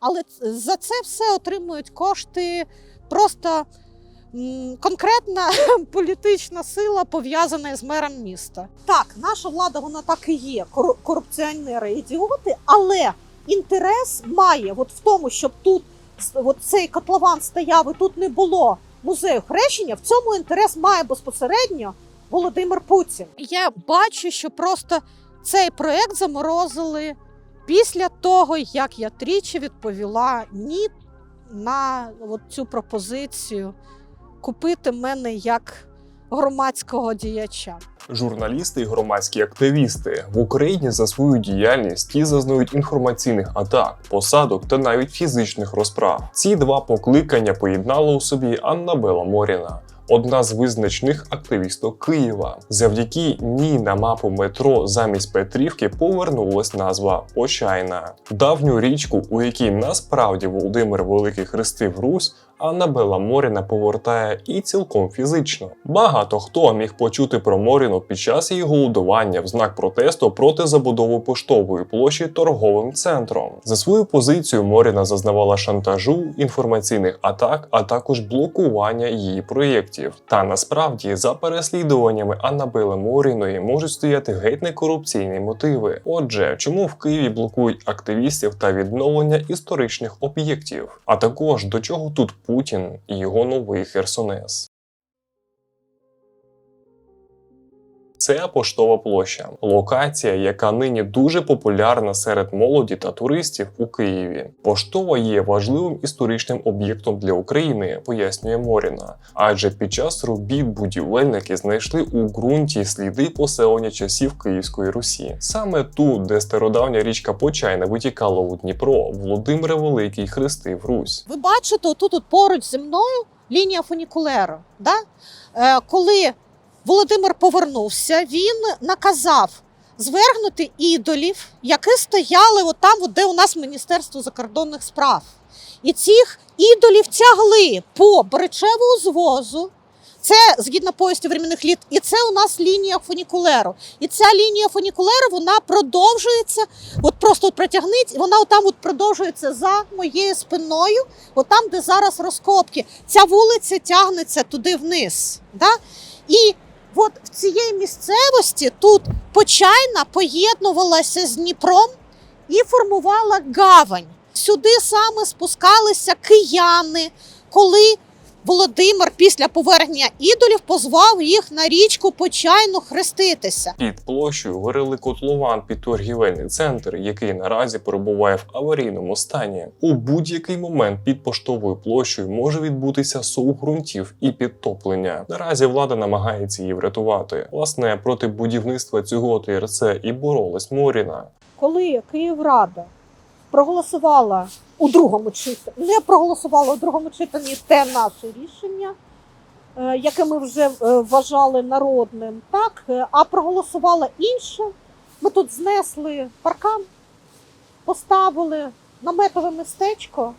Але за це все отримують кошти просто конкретна політична сила пов'язана з мером міста. Так, наша влада вона так і є, кору- корупціонери, ідіоти, але інтерес має от в тому, щоб тут от цей котлован стояв і тут не було музею хрещення. В цьому інтерес має безпосередньо Володимир Путін. Я бачу, що просто цей проект заморозили після того, як я тричі відповіла ні на от цю пропозицію купити мене як громадського діяча. Журналісти і громадські активісти в Україні за свою діяльність ті зазнають інформаційних атак, посадок та навіть фізичних розправ. Ці два покликання поєднала у собі Аннабела Моріна. Одна з визначних активісток Києва. Завдяки ній на мапу метро замість Петрівки повернулась назва Почайна. Давню річку, у якій насправді Володимир Великий хрестив Русь, Аннабела Моріна повертає і цілком фізично. Багато хто міг почути про Моріну під час її голодування в знак протесту проти забудови поштової площі торговим центром. За свою позицію Моріна зазнавала шантажу, інформаційних атак, а також блокування її проєктів. Та насправді за переслідуваннями Аннабели Моріної можуть стояти геть не корупційні мотиви. Отже, чому в Києві блокують активістів та відновлення історичних об'єктів? А також до чого тут Путін і його новий Херсонес? Це поштова площа, локація, яка нині дуже популярна серед молоді та туристів у Києві. Поштова є важливим історичним об'єктом для України, пояснює Моріна. Адже під час робіт будівельники знайшли у ґрунті сліди поселення часів Київської Русі. Саме тут, де стародавня річка Почайна витікала у Дніпро, Володимир Великий хрестив Русь. Ви бачите, отут от поруч зі мною лінія фунікулеру. Да? Е, коли Володимир повернувся, він наказав звергнути ідолів, які стояли там, де у нас Міністерство закордонних справ. І цих ідолів тягли по Беречеву звозу. Це згідно повісті временних літ, і це у нас лінія фунікулеру. І ця лінія фунікулеру вона продовжується. От просто от протягніть, вона отам от продовжується за моєю спиною, от там, де зараз розкопки. Ця вулиця тягнеться туди вниз. Да? І от в цієї місцевості тут почайна поєднувалася з Дніпром і формувала гавань. Сюди саме спускалися кияни, коли Володимир після повернення ідолів позвав їх на річку Почайну хреститися. Під площею вирили котлован під торгівельний центр, який наразі перебуває в аварійному стані. У будь-який момент під поштовою площею може відбутися сув ґрунтів і підтоплення. Наразі влада намагається її врятувати. Власне, проти будівництва цього ТРЦ і боролась Моріна. коли Київрада проголосувала у другому читанні, не проголосувала у другому читанні те наше рішення, е, яке ми вже е, вважали народним, так, е, а проголосувала інше. Ми тут знесли паркан, поставили наметове містечко,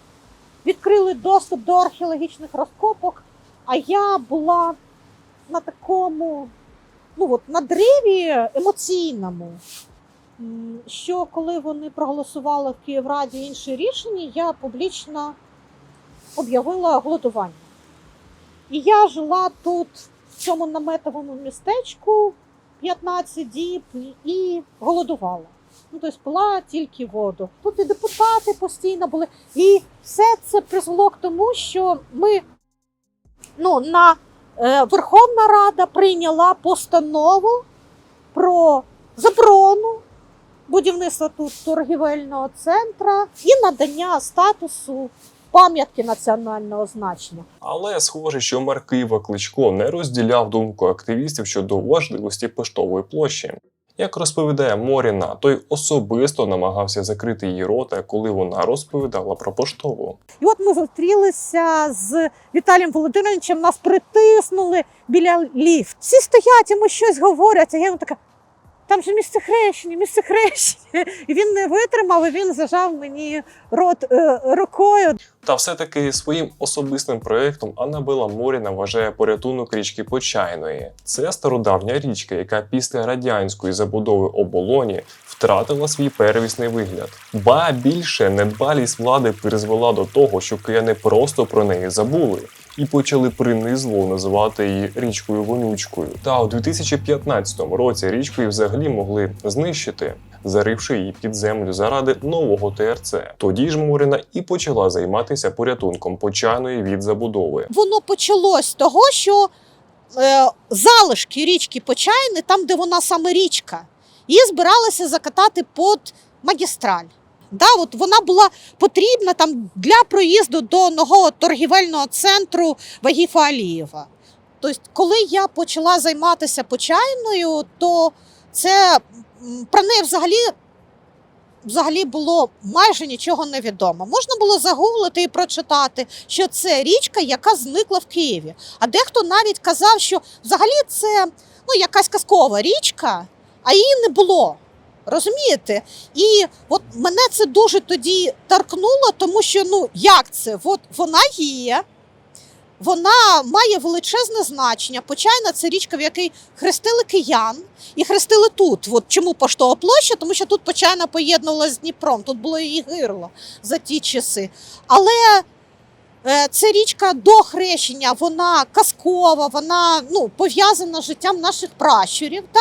відкрили доступ до археологічних розкопок. А я була на такому, ну от на дриві емоційному. Що коли вони проголосували в Київраді інше рішення, я публічно об'явила голодування. І я жила тут, в цьому наметовому містечку 15 діб і голодувала. Ну, тобто пила тільки воду. Тут і депутати постійно були. І все це призвело к тому, що ми ну, на е, Верховна Рада прийняла постанову про заборону будівництва тут торгівельного центра і надання статусу пам'ятки національного значення. Але схоже, що мер Києва Кличко не розділяв думку активістів щодо важливості поштової площі. Як розповідає Моріна, той особисто намагався закрити її рота, коли вона розповідала про поштову. І от ми зустрілися з Віталієм Володимировичем, нас притиснули біля ліфт. Всі стоять, йому щось говорять, а я йому така. Там же місце хрещення, місце хрещення. І він не витримав, і він зажав мені рот е, рукою. Та все-таки своїм особистим проєктом Аннабела Моріна вважає порятунок річки Почайної. Це стародавня річка, яка після радянської забудови оболоні втратила свій первісний вигляд. Ба більше недбалість влади призвела до того, що кияни просто про неї забули. І почали принизливо називати її річкою вонючкою. Та у 2015 році річку взагалі могли знищити, заривши її під землю заради нового ТРЦ. Тоді ж Моріна і почала займатися порятунком почайної від забудови. Воно почалось з того, що е, залишки річки Почайни, там, де вона саме річка, її збиралися закатати під магістраль. Да, от вона була потрібна там для проїзду до нового торгівельного центру Вагіфа Алієва. Тобто, коли я почала займатися почайною, то це про неї взагалі, взагалі було майже нічого не відомо. Можна було загуглити і прочитати, що це річка, яка зникла в Києві. А дехто навіть казав, що взагалі це ну, якась казкова річка, а її не було. Розумієте? І от мене це дуже тоді торкнуло, тому що ну як це? От вона є, вона має величезне значення. Почайна це річка, в якій хрестили киян і хрестили тут. От чому поштова площа? Тому що тут Почайна поєднувалася з Дніпром, тут було її гирло за ті часи. Але е, це річка до хрещення, вона казкова, вона ну, пов'язана з життям наших пращурів. Та?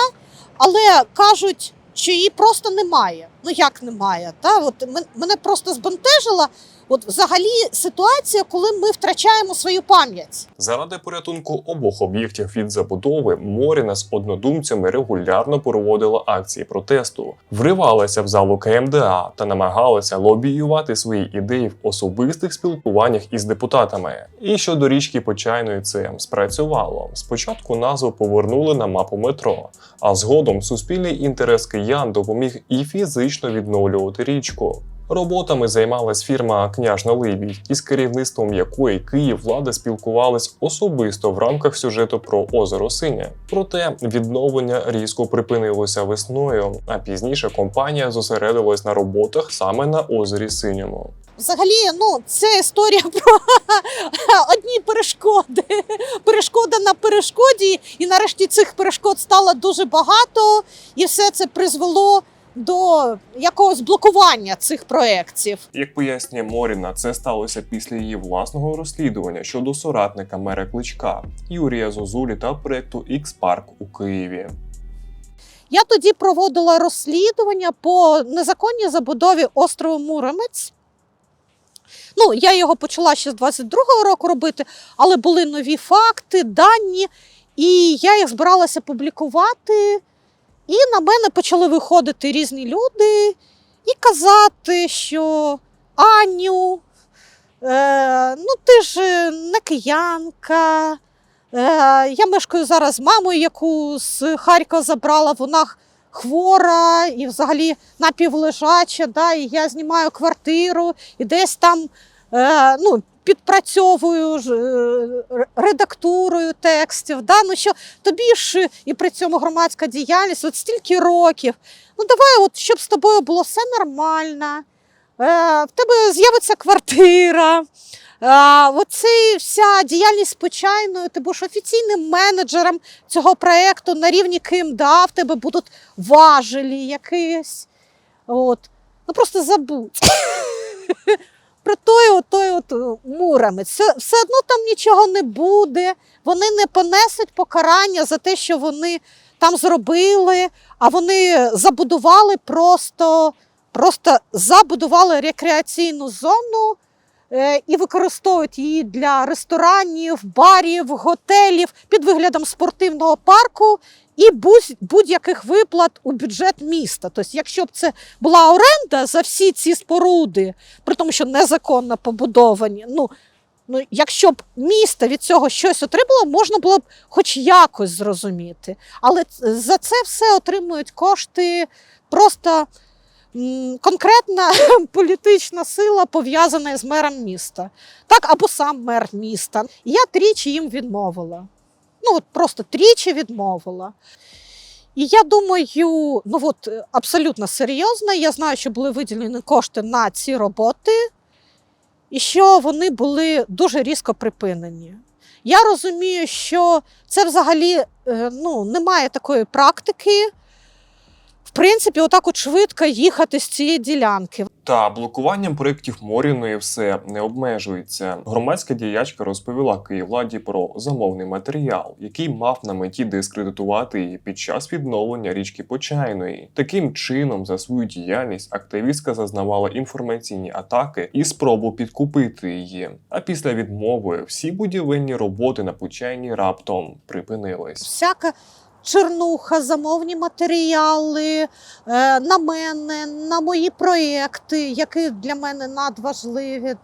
Але кажуть, що її просто немає. Ну як немає? Та? От мене просто збентежила от взагалі ситуація, коли ми втрачаємо свою пам'ять. Заради порятунку обох об'єктів від забудови Моріна з однодумцями регулярно проводила акції протесту, вривалася в залу КМДА та намагалася лобіювати свої ідеї в особистих спілкуваннях із депутатами. І щодо річки Почайної це спрацювало. Спочатку назву повернули на мапу метро, а згодом суспільний інтерес киян допоміг і фізично відновлювати річку. Роботами займалась фірма Княжна Либідь, із керівництвом якої Київ влада спілкувалась особисто в рамках сюжету про озеро Синє. Проте відновлення різко припинилося весною, а пізніше компанія зосередилась на роботах саме на озері Синьому. Взагалі, ну це історія про одні перешкоди. Перешкода на перешкоді, і нарешті цих перешкод стало дуже багато, і все це призвело до якогось блокування цих проєктів. Як пояснює Моріна, це сталося після її власного розслідування щодо соратника мера Кличка Юрія Зозулі та проекту X-Park у Києві. Я тоді проводила розслідування по незаконній забудові острову Муромець. Ну, я його почала ще з 22-го року робити, але були нові факти, дані, і я їх збиралася публікувати. І на мене почали виходити різні люди і казати, що Аню, е, ну ти ж е, не киянка. Е, я мешкаю зараз з мамою, яку з Харкова забрала. Вона хвора і взагалі напівлежача. Да, і я знімаю квартиру і десь там е, ну, підпрацьовую е, редактурою текстів. Да? Ну, що тобі ж і при цьому громадська діяльність, от стільки років. Ну давай, от, щоб з тобою було все нормально. Е, в тебе з'явиться квартира. А, оце вся діяльність спочайною, ти будеш офіційним менеджером цього проєкту на рівні КМДА, в тебе будуть важелі якісь. От. Ну просто забудь. Про той, от, от е. Все, все одно там нічого не буде. Вони не понесуть покарання за те, що вони там зробили, а вони забудували просто, просто забудували рекреаційну зону е, і використовують її для ресторанів, барів, готелів під виглядом спортивного парку і будь- будь-яких виплат у бюджет міста. Тобто, якщо б це була оренда за всі ці споруди, при тому, що незаконно побудовані, ну. Ну, якщо б місто від цього щось отримало, можна було б хоч якось зрозуміти. Але за це все отримують кошти просто конкретна політична сила пов'язана з мером міста. Так, або сам мер міста. Я тричі їм відмовила. Ну, от просто тричі відмовила. І я думаю, ну от е, абсолютно серйозно, я знаю, що були виділені кошти на ці роботи, і що вони були дуже різко припинені. Я розумію, що це взагалі е, ну, немає такої практики принципі, отак от швидко їхати з цієї ділянки. Та блокуванням проєктів Моріної все не обмежується. Громадська діячка розповіла Київладі про замовний матеріал, який мав на меті дискредитувати її під час відновлення річки Почайної. Таким чином, за свою діяльність активістка зазнавала інформаційні атаки і спробу підкупити її. А після відмови всі будівельні роботи на Почайній раптом припинились. Всяка чернуха, замовні матеріали е, на мене, на мої проєкти, які для мене надважливі.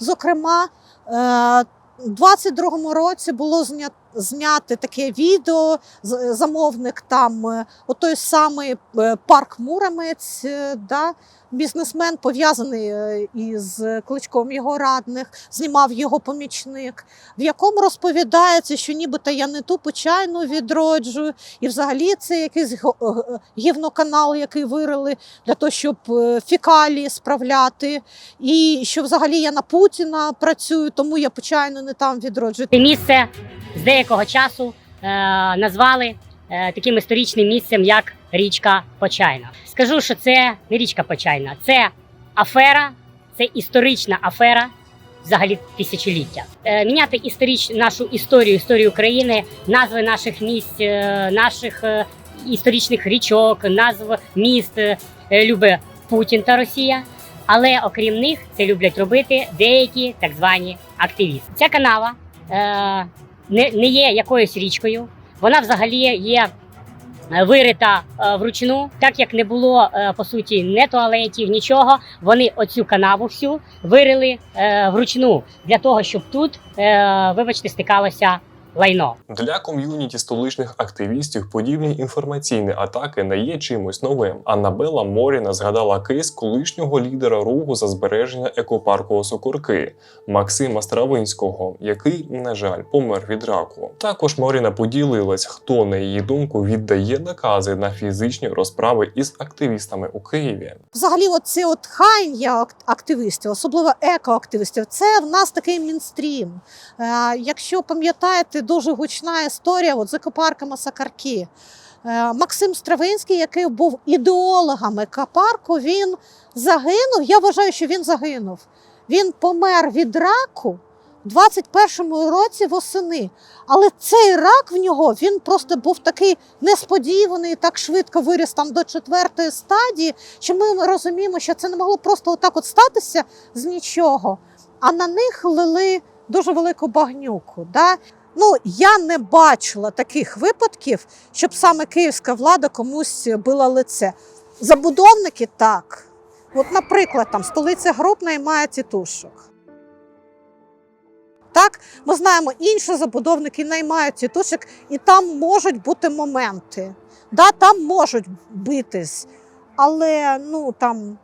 Зокрема, е, у 22-му році було зня- зняте таке відео. Замовник там е, отой самий е, парк Муромець, е, да? бізнесмен пов'язаний із кличком його радних, знімав його помічник в якому розповідається, що нібито я не ту почайну відроджую, і взагалі це якийсь гівноканал, який вирили для того, щоб фекалії справляти, і що взагалі я на Путіна працюю, тому я почайну не там відроджую. Місце з деякого часу е, назвали е, таким історичним місцем, як річка Почайна. Скажу, що це не річка Почайна, це афера, це історична афера. Взагалі тисячоліття е, міняти історич нашу історію, історію України, назви наших місць, е, наших е, історичних річок, назв міст е, любить Путін та Росія. Але окрім них, це люблять робити деякі так звані активісти. Ця канава не, не є якоюсь річкою. Вона взагалі є е, вирита е, вручну, так як не було е, по суті не туалетів, нічого. Вони оцю канаву всю вирили вручну для того, щоб тут, вибачте, стикалося лайно. Для ком'юніті столичних активістів подібні інформаційні атаки не є чимось новим. Аннабела Моріна згадала кейс колишнього лідера руху за збереження екопарку Осокорки Максима Стравинського, який, на жаль, помер від раку. Також Моріна поділилась, хто на її думку віддає накази на фізичні розправи із активістами у Києві. Взагалі, оце от хання ак- активістів, особливо екоактивістів, це в нас такий мінстрім. Е, якщо пам'ятаєте, дуже гучна історія от з екопарком Сакарки. Е, Максим Стравинський, який був ідеологом екопарку, він загинув. Я вважаю, що він загинув. Він помер від раку в 21-му році восени. Але цей рак в нього він просто був такий несподіваний, так швидко виріс там до четвертої стадії, що ми розуміємо, що це не могло просто отак от статися з нічого. А на них лили дуже велику багнюку. Да? Ну, я не бачила таких випадків, щоб саме київська влада комусь била лице. Забудовники так. От, наприклад, там столиця груп наймає тітушок. Так, ми знаємо, інші забудовники наймають тітушок, і там можуть бути моменти. Да, там можуть битись, але ну там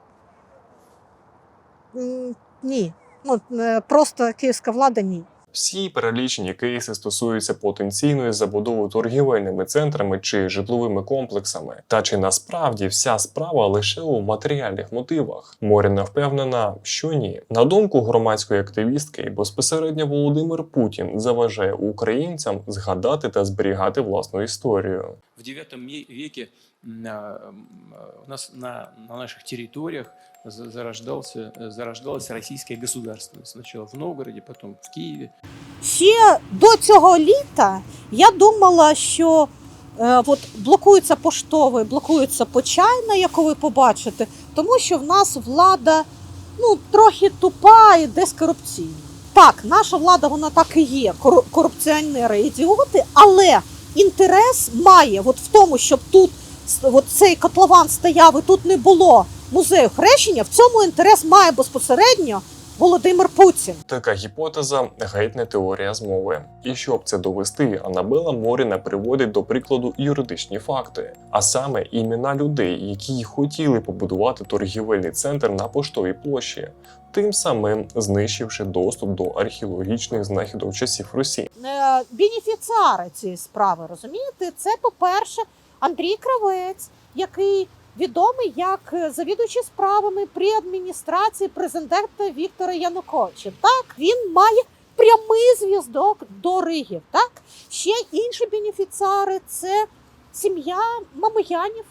ні. Ну, е, просто київська влада ні. Всі перелічені кейси стосуються потенційної забудови торгівельними центрами чи житловими комплексами. Та чи насправді вся справа лише у матеріальних мотивах? Моріна впевнена, що ні. На думку громадської активістки, безпосередньо Володимир Путін заважає українцям згадати та зберігати власну історію. В IX веке у нас на, на наших территориях за- зарождался, э, зарождалось российское государство. Сначала в Новгороде, потом в Киеве. Ще до цього літа я думала, що е, от блокується поштовий, блокується почайна, яку ви побачите, тому що в нас влада ну, трохи тупа і десь корупційна. Так, наша влада вона так і є, корупціонери, ідіоти, але інтерес має от в тому, щоб тут от цей котлован стояв і тут не було музею хрещення. В цьому інтерес має безпосередньо Володимир Путін. Така гіпотеза геть не теорія змови. І щоб це довести, Анабела Моріна приводить до прикладу юридичні факти, а саме імена людей, які хотіли побудувати торгівельний центр на поштовій площі, тим самим знищивши доступ до археологічних знахідок часів Русі. е, бенефіціари цієї справи, розумієте? Це, по-перше, Андрій Кравець, який відомий як е, завідуючий справами при адміністрації президента Віктора Януковича. Так, він має прямий зв'язок до Ригів. Так, ще інші бенефіціари це сім'я Мамоянів.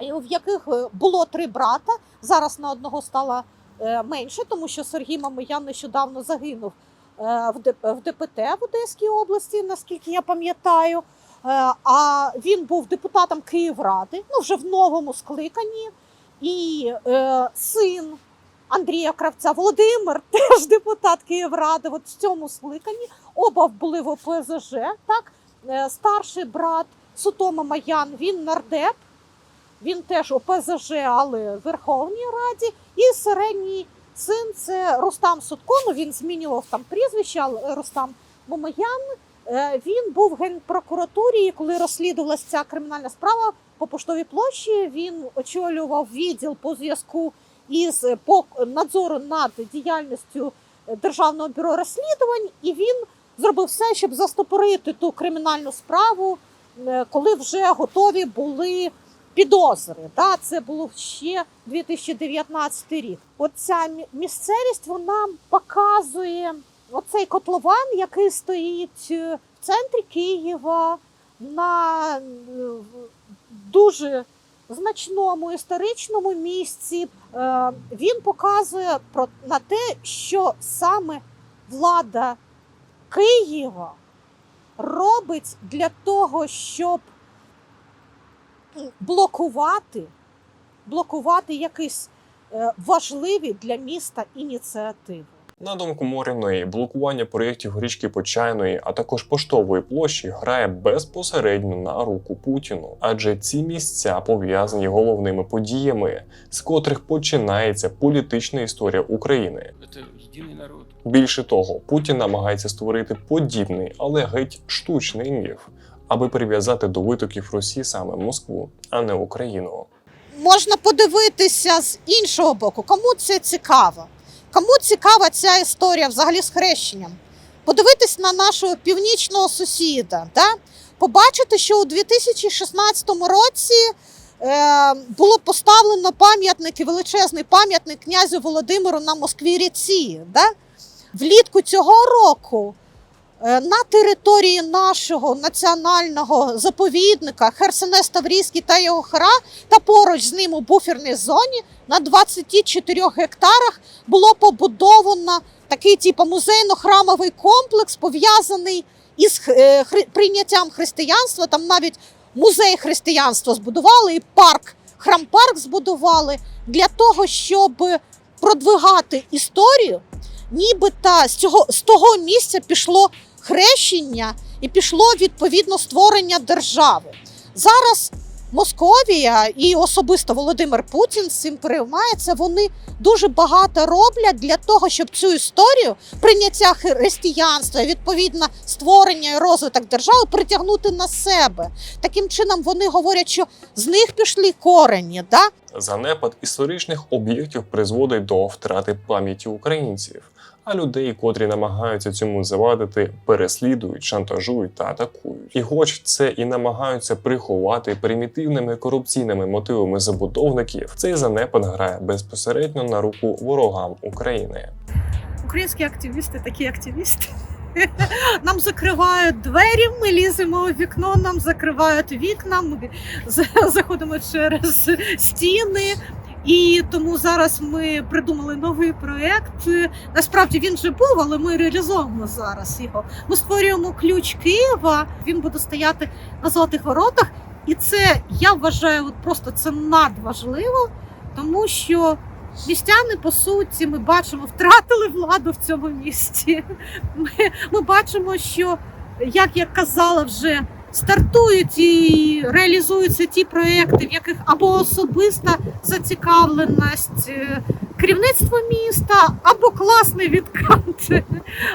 в яких е, було три брата. Зараз на одного стало е, менше, тому що Сергій Мамоян нещодавно загинув е, в ДПТ в Одеській області, наскільки я пам'ятаю. Е, А він був депутатом Київради, ну вже в новому скликанні. І е, син Андрія Кравця Володимир, теж депутат Київради, от в цьому скликанні. Оба були в ОПЗЖ. Так? Е, Старший брат Сутома Маян, він нардеп, він теж ОПЗЖ, але в Верховній Раді. І середній син це Рустам Сутко, ну він змінював там прізвище, але Рустам Мамаян. Е, Він був в генпрокуратурі, коли розслідувалася ця кримінальна справа по поштовій площі. Він очолював відділ по зв'язку із по надзору над діяльністю е, Державного бюро розслідувань, і він зробив все, щоб застопорити ту кримінальну справу, е, коли вже готові були підозри. Да? Це було ще 2019 рік. Оця місцевість вона показує оцей котлован, який стоїть е, в центрі Києва на е, дуже значному історичному місці. Е, Він показує про на те, що саме влада Києва робить для того, щоб блокувати, блокувати якісь важливі для міста ініціативи. На думку Моріної, блокування проєктів річки Почайної, а також поштової площі грає безпосередньо на руку Путіну, адже ці місця пов'язані головними подіями, з котрих починається політична історія України. Народ. Більше того, Путін намагається створити подібний, але геть штучний міф, аби прив'язати до витоків Росії саме Москву, а не Україну. можна подивитися з іншого боку, кому це цікаво. Кому цікава ця історія взагалі з хрещенням? Подивитись на нашого північного сусіда, да? побачити, що у 2016 році е, було поставлено пам'ятник і величезний пам'ятник князю Володимиру на Москві ріці. Да? Влітку цього року на території нашого національного заповідника Херсонес Таврійський та його хра та поруч з ним у буферній зоні на 24 гектарах було побудовано такий типу музейно-храмовий комплекс, пов'язаний із е, прийняттям християнства. Там навіть музей християнства збудували і парк, храм-парк збудували для того, щоб продвигати історію. Нібито з цього з того місця пішло хрещення і пішло відповідно створення держави. Зараз Московія і особисто Володимир Путін цим переймається. Вони дуже багато роблять для того, щоб цю історію прийняття християнства, відповідно створення і розвиток держави притягнути на себе. Таким чином вони говорять, що з них пішли корені. Да? Занепад історичних об'єктів призводить до втрати пам'яті українців, а людей, котрі намагаються цьому завадити, переслідують, шантажують та атакують. І хоч це і намагаються приховати примітивними корупційними мотивами забудовників, цей занепад грає безпосередньо на руку ворогам України. Українські активісти такі активісти. Нам закривають двері, ми ліземо у вікно, нам закривають вікна, ми заходимо через стіни. І тому зараз ми придумали новий проект. Насправді він вже був, але ми реалізовуємо зараз його. Ми створюємо ключ Києва. Він буде стояти на золотих воротах. І це я вважаю, от просто це надважливо, тому що Містяни, по суті, ми бачимо, втратили владу в цьому місті. Ми, ми бачимо, що, як я казала, вже стартують і реалізуються ті проекти, в яких або особиста зацікавленість е, керівництва міста, або класний відкат.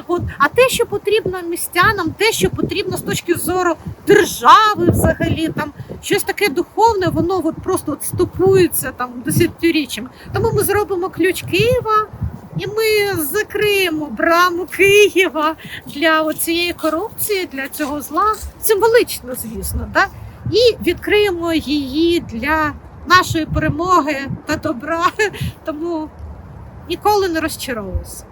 От. А те, що потрібно містянам, те, що потрібно з точки зору держави, взагалі, там щось таке духовне, воно от просто от стопується там десятиріччями. Тому ми зробимо ключ Києва. І ми закриємо браму Києва для цієї корупції, для цього зла. Символічно, звісно, да? і відкриємо її для нашої перемоги та добра. Тому ніколи не розчаровуюся.